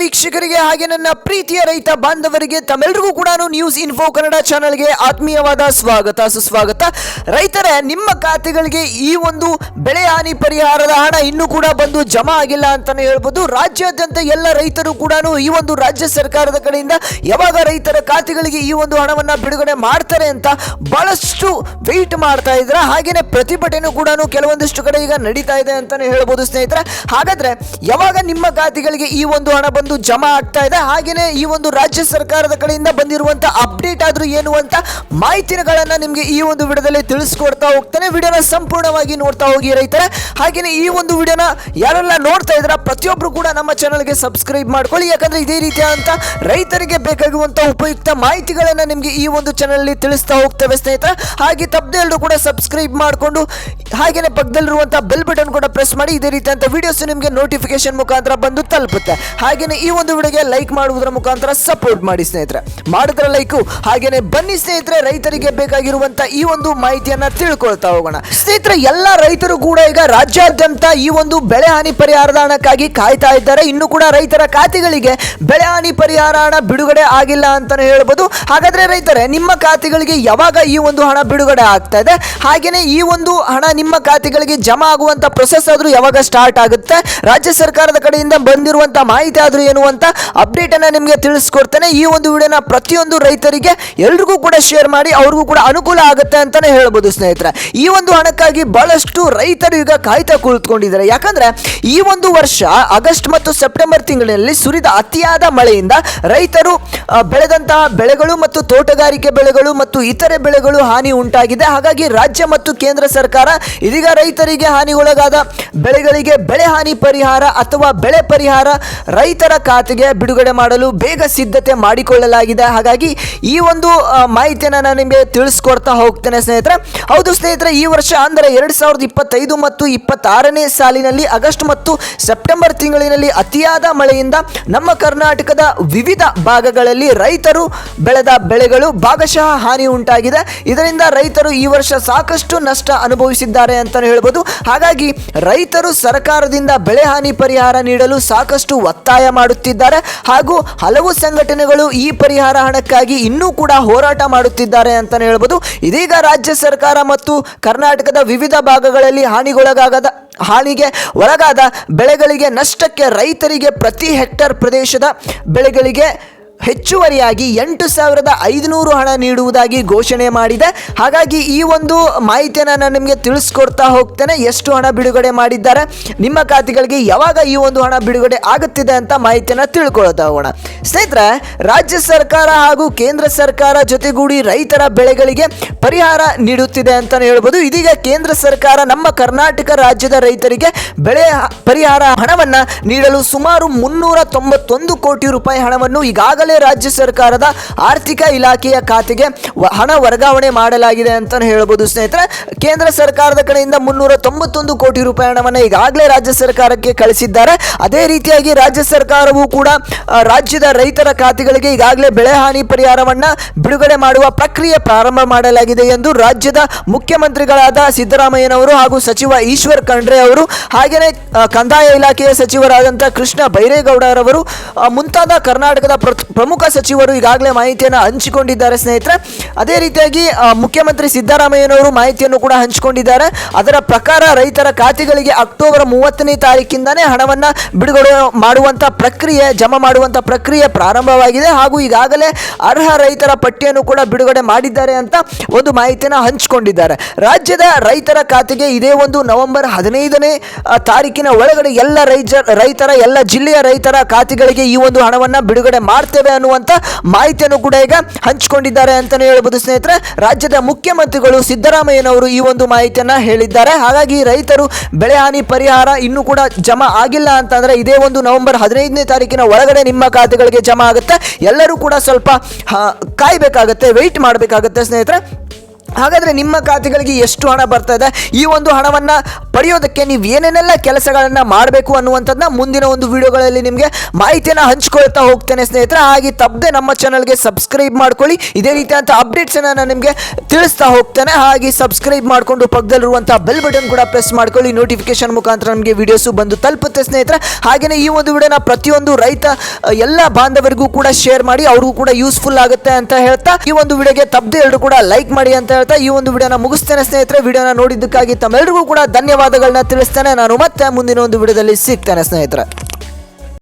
ವೀಕ್ಷಕರಿಗೆ ಹಾಗೆ ನನ್ನ ಪ್ರೀತಿಯ ರೈತ ಬಾಂಧವರಿಗೆ ತಮ್ಮೆಲ್ಲರಿಗೂ ಕೂಡ ನ್ಯೂಸ್ ಇನ್ಫೋ ಕನ್ನಡ ಚಾನಲ್ಗೆ ಆತ್ಮೀಯವಾದ ಸ್ವಾಗತ, ಸುಸ್ವಾಗತ. ರೈತರ, ನಿಮ್ಮ ಖಾತೆಗಳಿಗೆ ಈ ಒಂದು ಬೆಳೆ ಹಾನಿ ಪರಿಹಾರದ ಹಣ ಇನ್ನೂ ಕೂಡ ಬಂದು ಜಮಾ ಆಗಿಲ್ಲ ಅಂತಾನೆ ಹೇಳ್ಬೋದು. ರಾಜ್ಯಾದ್ಯಂತ ಎಲ್ಲ ರೈತರು ಕೂಡ ಈ ಒಂದು ರಾಜ್ಯ ಸರ್ಕಾರದ ಕಡೆಯಿಂದ ಯಾವಾಗ ರೈತರ ಖಾತೆಗಳಿಗೆ ಈ ಒಂದು ಹಣವನ್ನ ಬಿಡುಗಡೆ ಮಾಡ್ತಾರೆ ಅಂತ ಬಹಳಷ್ಟು ವೆಯ್ಟ್ ಮಾಡ್ತಾ ಇದ್ರ. ಹಾಗೇನೆ ಪ್ರತಿಭಟನೆ ಕೂಡ ಕೆಲವೊಂದಿಷ್ಟು ಕಡೆ ಈಗ ನಡೀತಾ ಇದೆ ಅಂತಾನೆ ಹೇಳ್ಬೋದು ಸ್ನೇಹಿತರೆ. ಹಾಗಾದ್ರೆ ಯಾವಾಗ ನಿಮ್ಮ ಖಾತೆಗಳಿಗೆ ಈ ಒಂದು ಹಣ ಬಂದು ಜಮಾ ಆಗ್ತಾ ಇದೆ. ಹಾಗೇನೆ ಈ ಒಂದು ರಾಜ್ಯ ಸರ್ಕಾರದ ಕಡೆಯಿಂದ ಬಂದಿರುವಂತ ಅಪ್ಡೇಟ್ ಆದ್ರೂ ಏನು ಅಂತ ಮಾಹಿತಿಗಳನ್ನ ನಿಮ್ಗೆ ಈ ಒಂದು ವಿಡಿಯೋದಲ್ಲಿ ತಿಳಿಸ್ಕೊಡ್ತಾ ಹೋಗ್ತಾನೆ. ವಿಡಿಯೋನ ಸಂಪೂರ್ಣವಾಗಿ ನೋಡ್ತಾ ಹೋಗಿ ರೈತರ. ಹಾಗೇನೆ ಈ ಒಂದು ವಿಡಿಯೋನ ಯಾರೆಲ್ಲ ನೋಡ್ತಾ ಇದ್ರ ಪ್ರತಿಯೊಬ್ರು ಕೂಡ ನಮ್ಮ ಚಾನಲ್ಗೆ ಸಬ್ಸ್ಕ್ರೈಬ್ ಮಾಡ್ಕೊಳ್ಳಿ. ಯಾಕಂದ್ರೆ ಇದೇ ರೀತಿಯಾದಂತ ರೈತರಿಗೆ ಬೇಕಾಗುವಂತ ಉಪಯುಕ್ತ ಮಾಹಿತಿಗಳನ್ನ ನಿಮ್ಗೆ ಈ ಒಂದು ಚಾನಲ್ ತಿಳಿಸ್ತಾ ಹೋಗ್ತೇವೆ ಸ್ನೇಹಿತರ. ಹಾಗೆ ತಪ್ಪದೆ ಎಲ್ಲರೂ ಕೂಡ ಸಬ್ಸ್ಕ್ರೈಬ್ ಮಾಡಿಕೊಂಡು, ಹಾಗೇನೆ ಪಕ್ಕದಲ್ಲಿರುವಂತಹ ಬೆಲ್ ಬಟನ್ ಕೂಡ ಪ್ರೆಸ್ ಮಾಡಿ. ಇದೇ ರೀತಿಯಂತ ವಿಡಿಯೋಸ್ ನಿಮಗೆ ನೋಟಿಫಿಕೇಶನ್ ಮುಖಾಂತರ ಬಂದು ತಲುಪುತ್ತೆ. ಹಾಗೇನೆ ಈ ಒಂದು ವಿಡಿಯೋಗೆ ಲೈಕ್ ಮಾಡುವುದರ ಮುಖಾಂತರ ಸಪೋರ್ಟ್ ಮಾಡಿ ಸ್ನೇಹಿತರೆ. ಮಾಡಿದ್ರ ಲೈಕು ಹಾಗೇನೆ ಬನ್ನಿ ಸ್ನೇಹಿತರೆ, ರೈತರಿಗೆ ಬೇಕಾಗಿರುವಂತ ಈ ಒಂದು ಮಾಹಿತಿಯನ್ನ ತಿಳ್ಕೊಳ್ತಾ ಹೋಗೋಣ. ಸ್ನೇಹಿತರೆ, ಎಲ್ಲ ರೈತರು ಕೂಡ ಈಗ ರಾಜ್ಯಾದ್ಯಂತ ಈ ಒಂದು ಬೆಳೆ ಹಾನಿ ಪರಿಹಾರದ ಹಣಕ್ಕಾಗಿ ಕಾಯ್ತಾ ಇದ್ದಾರೆ. ಇನ್ನು ಕೂಡ ರೈತರ ಖಾತೆಗಳಿಗೆ ಬೆಳೆ ಹಾನಿ ಪರಿಹಾರ ಹಣ ಬಿಡುಗಡೆ ಆಗಿಲ್ಲ ಅಂತಾನೆ ಹೇಳ್ಬೋದು. ಹಾಗಾದ್ರೆ ರೈತರೆ, ನಿಮ್ಮ ಖಾತೆಗಳಿಗೆ ಯಾವಾಗ ಈ ಒಂದು ಹಣ ಬಿಡುಗಡೆ ಆಗ್ತಾ ಇದೆ? ಹಾಗೇನೆ ಈ ಒಂದು ಹಣ ನಿಮ್ಮ ಖಾತೆಗಳಿಗೆ ಜಮಾ ಆಗುವಂತ ಪ್ರೊಸೆಸ್ ಆದ್ರೂ ಯಾವಾಗ ಸ್ಟಾರ್ಟ್ ಆಗುತ್ತೆ? ರಾಜ್ಯ ಸರ್ಕಾರದ ಕಡೆಯಿಂದ ಬಂದಿರುವಂತ ಮಾಹಿತಿ ಆದ್ರೂ ಏನು ಅಂತ ಅಪ್ಡೇಟ್ ಅನ್ನ ನಿಮಗೆ ತಿಳಿಸ್ಕೊಡ್ತೇನೆ. ಈ ಒಂದು ವಿಡಿಯೋನ ಪ್ರತಿಯೊಂದು ರೈತರಿಗೆ ಎಲ್ರಿಗೂ ಕೂಡ ಶೇರ್ ಮಾಡಿ, ಅವ್ರಿಗೂ ಕೂಡ ಅನುಕೂಲ ಆಗುತ್ತೆ ಅಂತಾನೆ ಹೇಳ್ಬೋದು ಸ್ನೇಹಿತರೆ. ಈ ಒಂದು ಹಣಕ್ಕಾಗಿ ಬಹಳಷ್ಟು ರೈತರು ಈಗ ಕಾಯ್ತಾ ಕುಳಿತುಕೊಂಡಿದ್ದಾರೆ. ಯಾಕಂದ್ರೆ ಈ ಒಂದು ವರ್ಷ ಆಗಸ್ಟ್ ಮತ್ತು ಸೆಪ್ಟೆಂಬರ್ ತಿಂಗಳಿನಲ್ಲಿ ಸುರಿದ ಅತಿಯಾದ ಮಳೆಯಿಂದ ರೈತರು ಬೆಳೆದಂತಹ ಬೆಳೆಗಳು ಮತ್ತು ತೋಟಗಾರಿಕೆ ಬೆಳೆಗಳು ಮತ್ತು ಇತರೆ ಬೆಳೆಗಳು ಹಾನಿ ಉಂಟಾಗಿದೆ. ಹಾಗಾಗಿ ರಾಜ್ಯ ಮತ್ತು ಕೇಂದ್ರ ಸರ್ಕಾರ ಇದೀಗ ರೈತರಿಗೆ ಹಾನಿಗೊಳಗಾದ ಬೆಳೆಗಳಿಗೆ ಬೆಳೆ ಹಾನಿ ಪರಿಹಾರ ಅಥವಾ ಬೆಳೆ ಪರಿಹಾರ ರೈತರ ಖಾತೆಗೆ ಬಿಡುಗಡೆ ಮಾಡಲು ಬೇಗ ಸಿದ್ಧತೆ ಮಾಡಿಕೊಳ್ಳಲಾಗಿದೆ. ಹಾಗಾಗಿ ಈ ಒಂದು ಮಾಹಿತಿಯನ್ನ ನಾನು ನಿಮಗೆ ತಿಳಿಸ್ಕೊಡ್ತಾ ಹೋಗ್ತೇನೆ ಸ್ನೇಹಿತರೆ. ಹೌದು ಸ್ನೇಹಿತರೆ, ಈ ವರ್ಷ ಅಂದರೆ ಎರಡು ಸಾವಿರದ ಇಪ್ಪತ್ತೈದು ಮತ್ತು ಇಪ್ಪತ್ತಾರನೇ ಸಾಲಿನಲ್ಲಿ ಆಗಸ್ಟ್ ಮತ್ತು ಸೆಪ್ಟೆಂಬರ್ ತಿಂಗಳಿನಲ್ಲಿ ಅತಿಯಾದ ಮಳೆಯಿಂದ ನಮ್ಮ ಕರ್ನಾಟಕದ ವಿವಿಧ ಭಾಗಗಳಲ್ಲಿ ರೈತರು ಬೆಳೆದ ಬೆಳೆಗಳು ಭಾಗಶಃ ಹಾನಿ ಉಂಟಾಗಿದೆ. ಇದರಿಂದ ರೈತರು ಈ ವರ್ಷ ಸಾಕಷ್ಟು ನಷ್ಟ ಅನುಭವಿಸಿದ್ದಾರೆ ಅಂತಾನೆ ಹೇಳ್ಬೋದು. ಹಾಗಾಗಿ ರೈತರು ಸರ್ಕಾರದಿಂದ ಬೆಳೆ ಹಾನಿ ಪರಿಹಾರ ನೀಡಲು ಸಾಕಷ್ಟು ಒತ್ತಾಯ ಮಾಡುತ್ತಿದ್ದಾರೆ. ಹಾಗೂ ಹಲವು ಸಂಘಟನೆಗಳು ಈ ಪರಿಹಾರ ಹಣಕ್ಕಾಗಿ ಇನ್ನೂ ಕೂಡ ಹೋರಾಟ ಮಾಡುತ್ತಿದ್ದಾರೆ ಅಂತಾನೆ ಹೇಳ್ಬೋದು. ಇದೀಗ ರಾಜ್ಯ ಸರ್ಕಾರ ಮತ್ತು ಕರ್ನಾಟಕದ ವಿವಿಧ ಭಾಗಗಳಲ್ಲಿ ಹಾನಿಗೊಳಗಾಗದ, ಹಾನಿಗೆ ಒಳಗಾದ ಬೆಳೆಗಳಿಗೆ ನಷ್ಟಕ್ಕೆ ರೈತರಿಗೆ ಪ್ರತಿ ಹೆಕ್ಟರ್ ಪ್ರದೇಶದ ಬೆಳೆಗಳಿಗೆ ಹೆಚ್ಚುವರಿಯಾಗಿ ಎಂಟು ಸಾವಿರದ ಐದುನೂರು ಹಣ ನೀಡುವುದಾಗಿ ಘೋಷಣೆ ಮಾಡಿದೆ. ಹಾಗಾಗಿ ಈ ಒಂದು ಮಾಹಿತಿಯನ್ನು ನಾನು ನಿಮಗೆ ತಿಳಿಸ್ಕೊಡ್ತಾ ಹೋಗ್ತೇನೆ. ಎಷ್ಟು ಹಣ ಬಿಡುಗಡೆ ಮಾಡಿದ್ದಾರೆ, ನಿಮ್ಮ ಖಾತೆಗಳಿಗೆ ಯಾವಾಗ ಈ ಒಂದು ಹಣ ಬಿಡುಗಡೆ ಆಗುತ್ತಿದೆ ಅಂತ ಮಾಹಿತಿಯನ್ನು ತಿಳ್ಕೊಳ್ತಾ ಹೋಗೋಣ. ಸ್ನೇಹಿತರೆ, ರಾಜ್ಯ ಸರ್ಕಾರ ಹಾಗೂ ಕೇಂದ್ರ ಸರ್ಕಾರ ಜೊತೆಗೂಡಿ ರೈತರ ಬೆಳೆಗಳಿಗೆ ಪರಿಹಾರ ನೀಡುತ್ತಿದೆ ಅಂತಲೇ ಹೇಳ್ಬೋದು. ಇದೀಗ ಕೇಂದ್ರ ಸರ್ಕಾರ ನಮ್ಮ ಕರ್ನಾಟಕ ರಾಜ್ಯದ ರೈತರಿಗೆ ಬೆಳೆ ಪರಿಹಾರ ಹಣವನ್ನು ನೀಡಲು ಸುಮಾರು ಮುನ್ನೂರ ತೊಂಬತ್ತೊಂದು ಕೋಟಿ ರೂಪಾಯಿ ಹಣವನ್ನು ಈಗಾಗಲೇ ರಾಜ್ಯ ಸರ್ಕಾರದ ಆರ್ಥಿಕ ಇಲಾಖೆಯ ಖಾತೆಗೆ ಹಣ ವರ್ಗಾವಣೆ ಮಾಡಲಾಗಿದೆ ಅಂತ ಹೇಳಬಹುದು ಸ್ನೇಹಿತರೆ. ಕೇಂದ್ರ ಸರ್ಕಾರದ ಕಡೆಯಿಂದ ಮುನ್ನೂರ ತೊಂಬತ್ತೊಂದು ಕೋಟಿ ರೂಪಾಯಿ ಹಣವನ್ನು ಈಗಾಗಲೇ ರಾಜ್ಯ ಸರ್ಕಾರಕ್ಕೆ ಕಳಿಸಿದ್ದಾರೆ. ಅದೇ ರೀತಿಯಾಗಿ ರಾಜ್ಯ ಸರ್ಕಾರವು ಕೂಡ ರಾಜ್ಯದ ರೈತರ ಖಾತೆಗಳಿಗೆ ಈಗಾಗಲೇ ಬೆಳೆ ಹಾನಿ ಪರಿಹಾರವನ್ನ ಬಿಡುಗಡೆ ಮಾಡುವ ಪ್ರಕ್ರಿಯೆ ಪ್ರಾರಂಭ ಮಾಡಲಾಗಿದೆ ಎಂದು ರಾಜ್ಯದ ಮುಖ್ಯಮಂತ್ರಿಗಳಾದ ಸಿದ್ದರಾಮಯ್ಯನವರು ಹಾಗೂ ಸಚಿವ ಈಶ್ವರ್ ಖಂಡ್ರೆ ಅವರು ಹಾಗೆಯೇ ಕಂದಾಯ ಇಲಾಖೆಯ ಸಚಿವರಾದಂತಹ ಕೃಷ್ಣ ಬೈರೇಗೌಡರವರು ಮುಂತಾದ ಕರ್ನಾಟಕದ ಪ್ರಮುಖ ಸಚಿವರು ಈಗಾಗಲೇ ಮಾಹಿತಿಯನ್ನು ಹಂಚಿಕೊಂಡಿದ್ದಾರೆ ಸ್ನೇಹಿತರೆ. ಅದೇ ರೀತಿಯಾಗಿ ಮುಖ್ಯಮಂತ್ರಿ ಸಿದ್ದರಾಮಯ್ಯನವರು ಮಾಹಿತಿಯನ್ನು ಕೂಡ ಹಂಚಿಕೊಂಡಿದ್ದಾರೆ. ಅದರ ಪ್ರಕಾರ ರೈತರ ಖಾತೆಗಳಿಗೆ ಅಕ್ಟೋಬರ್ ಮೂವತ್ತನೇ ತಾರೀಕಿಂದನೇ ಹಣವನ್ನು ಬಿಡುಗಡೆ ಮಾಡುವಂಥ ಪ್ರಕ್ರಿಯೆ, ಜಮಾ ಮಾಡುವಂಥ ಪ್ರಕ್ರಿಯೆ ಪ್ರಾರಂಭವಾಗಿದೆ. ಹಾಗೂ ಈಗಾಗಲೇ ಅರ್ಹ ರೈತರ ಪಟ್ಟಿಯನ್ನು ಕೂಡ ಬಿಡುಗಡೆ ಮಾಡಿದ್ದಾರೆ ಅಂತ ಒಂದು ಮಾಹಿತಿಯನ್ನು ಹಂಚಿಕೊಂಡಿದ್ದಾರೆ. ರಾಜ್ಯದ ರೈತರ ಖಾತೆಗೆ ಇದೇ ಒಂದು ನವೆಂಬರ್ ಹದಿನೈದನೇ ತಾರೀಕಿನ ಒಳಗಡೆ ಎಲ್ಲ ರೈತ ರೈತರ, ಎಲ್ಲ ಜಿಲ್ಲೆಯ ರೈತರ ಖಾತೆಗಳಿಗೆ ಈ ಒಂದು ಹಣವನ್ನು ಬಿಡುಗಡೆ ಮಾಡ್ತೇವೆ ಅನ್ನುವಂತ ಮಾಹಿತಿಯನ್ನು ಕೂಡ ಈಗ ಹಂಚಿಕೊಂಡಿದ್ದಾರೆ ಅಂತಲೇ ಹೇಳ್ಬೋದು ಸ್ನೇಹಿತರೆ. ರಾಜ್ಯದ ಮುಖ್ಯಮಂತ್ರಿಗಳು ಸಿದ್ದರಾಮಯ್ಯನವರು ಈ ಒಂದು ಮಾಹಿತಿಯನ್ನು ಹೇಳಿದ್ದಾರೆ. ಹಾಗಾಗಿ ರೈತರು ಬೆಳೆ ಹಾನಿ ಪರಿಹಾರ ಇನ್ನೂ ಕೂಡ ಜಮಾ ಆಗಿಲ್ಲ ಅಂತಂದರೆ ಇದೇ ಒಂದು ನವೆಂಬರ್ ಹದಿನೈದನೇ ತಾರೀಕಿನ ಒಳಗಡೆ ನಿಮ್ಮ ಖಾತೆಗಳಿಗೆ ಜಮಾ ಆಗುತ್ತೆ. ಎಲ್ಲರೂ ಕೂಡ ಸ್ವಲ್ಪ ಕಾಯ್ಬೇಕಾಗತ್ತೆ ವೆಯ್ಟ್ ಮಾಡಬೇಕಾಗತ್ತೆ ಸ್ನೇಹಿತರೆ. ಹಾಗಾದ್ರೆ ನಿಮ್ಮ ಖಾತೆಗಳಿಗೆ ಎಷ್ಟು ಹಣ ಬರ್ತಾ ಇದೆ? ಈ ಒಂದು ಹಣವನ್ನು ಪಡೆಯೋದಕ್ಕೆ ನೀವು ಏನೇನೆಲ್ಲ ಕೆಲಸಗಳನ್ನು ಮಾಡಬೇಕು ಅನ್ನುವಂಥದ್ದನ್ನ ಮುಂದಿನ ಒಂದು ವಿಡಿಯೋಗಳಲ್ಲಿ ನಿಮಗೆ ಮಾಹಿತಿಯನ್ನು ಹಂಚ್ಕೊಳ್ತಾ ಹೋಗ್ತೇನೆ ಸ್ನೇಹಿತರೆ. ಹಾಗೆ ತಪ್ಪದೆ ನಮ್ಮ ಚಾನಲ್ಗೆ ಸಬ್ಸ್ಕ್ರೈಬ್ ಮಾಡ್ಕೊಳ್ಳಿ. ಇದೇ ರೀತಿಯಾದಂಥ ಅಪ್ಡೇಟ್ಸ್ ನಾನು ನಿಮಗೆ ತಿಳಿಸ್ತಾ ಹೋಗ್ತೇನೆ. ಹಾಗೆ ಸಬ್ಸ್ಕ್ರೈಬ್ ಮಾಡಿಕೊಂಡು ಪಕ್ಕದಲ್ಲಿರುವಂಥ ಬೆಲ್ ಬಟನ್ ಕೂಡ ಪ್ರೆಸ್ ಮಾಡ್ಕೊಳ್ಳಿ. ನೋಟಿಫಿಕೇಶನ್ ಮುಖಾಂತರ ನಮಗೆ ವಿಡಿಯೋಸು ಬಂದು ತಲುಪುತ್ತೆ ಸ್ನೇಹಿತರೆ. ಹಾಗೆಯೇ ಈ ಒಂದು ವಿಡಿಯೋನ ಪ್ರತಿಯೊಂದು ರೈತ ಎಲ್ಲ ಬಾಂಧವರಿಗೂ ಕೂಡ ಶೇರ್ ಮಾಡಿ. ಅವ್ರಿಗೂ ಕೂಡ ಯೂಸ್ಫುಲ್ ಆಗುತ್ತೆ ಅಂತ ಹೇಳ್ತಾ ಈ ಒಂದು ವಿಡಿಯೋಗೆ ತಪ್ಪದೆ ಎಲ್ಲರೂ ಕೂಡ ಲೈಕ್ ಮಾಡಿ ಅಂತ ಹೇಳ್ತಾ ಈ ಒಂದು ವಿಡಿಯೋನ ಮುಗಿಸ್ತೇನೆ ಸ್ನೇಹಿತರೆ. ವಿಡಿಯೋನ ನೋಡಿದ್ದಕ್ಕಾಗಿ ತಮ್ಮೆಲ್ಲರಿಗೂ ಕೂಡ ಧನ್ಯವಾದಗಳನ್ನ ತಿಳಿಸ್ತೇನೆ. ನಾನು ಮತ್ತೆ ಮುಂದಿನ ಒಂದು ವಿಡಿಯೋದಲ್ಲಿ ಸಿಗ್ತೇನೆ ಸ್ನೇಹಿತರೆ.